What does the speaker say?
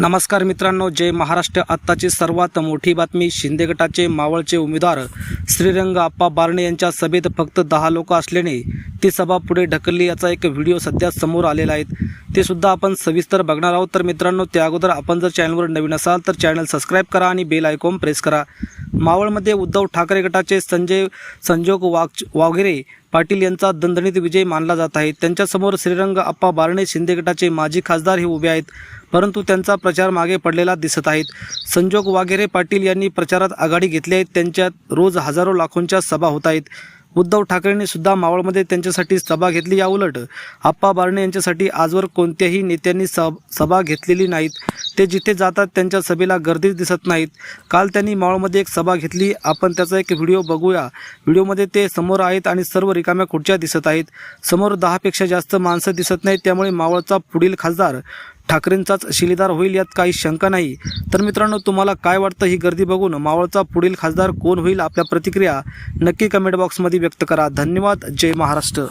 नमस्कार मित्रांनो जय महाराष्ट्र. आत्ताची सर्वात मोठी बातमी शिंदे गटाचे मावळचे उमेदवार श्रीरंग आप्पा बारणे यांच्या सभेत फक्त दहा लोक असल्याने ती सभा पुढे ढकलली याचा एक व्हिडिओ सध्या समोर आलेला आहे. ते सुद्धा आपण सविस्तर बघणार आहोत. तर मित्रांनो त्या अगोदर आपण जर चॅनलवर नवीन असाल तर चॅनल सबस्क्राईब करा आणि बेल आयकॉन प्रेस करा. मावळमध्ये उद्धव ठाकरे गटाचे संजय संजोग वाघ वाघेरे पाटील यांचा दणदणीत विजय मानला जात आहे. त्यांच्यासमोर श्रीरंग आप्पा बारणे शिंदे गटाचे माजी खासदार हे उभे आहेत परंतु त्यांचा प्रचार मागे पडलेला दिसत आहेत संजोग वाघेरे पाटील यांनी प्रचारात आघाडी घेतली आहे. त्यांच्यात रोज हजारो लाखोंच्या सभा होत आहेत. उद्धव ठाकरेंनी सुद्धा मावळमध्ये त्यांच्यासाठी सभा घेतली. या उलट आप्पा बारणे यांच्यासाठी आजवर कोणत्याही नेत्यांनी सभ सभा घेतलेली नाहीत. ते जिथे जातात त्यांच्या सभेला गर्दीच दिसत नाहीत. काल त्यांनी मावळमध्ये एक सभा घेतली. आपण त्याचा एक व्हिडिओ बघूया. व्हिडिओमध्ये ते समोर आहेत आणि सर्व रिकाम्या खुर्च्या दिसत आहेत. समोर दहापेक्षा जास्त माणसं दिसत नाहीत. त्यामुळे मावळचा पुढील खासदार ठाकरेंचाच शिलेदार होईल यात काही शंका नाही. तर मित्रांनो तुम्हाला काय वाटतं ही गर्दी बघून? मावळचा पुढील खासदार कोण होईल? आपल्या प्रतिक्रिया नक्की कमेंट बॉक्समध्ये व्यक्त करा. धन्यवाद. जय महाराष्ट्र.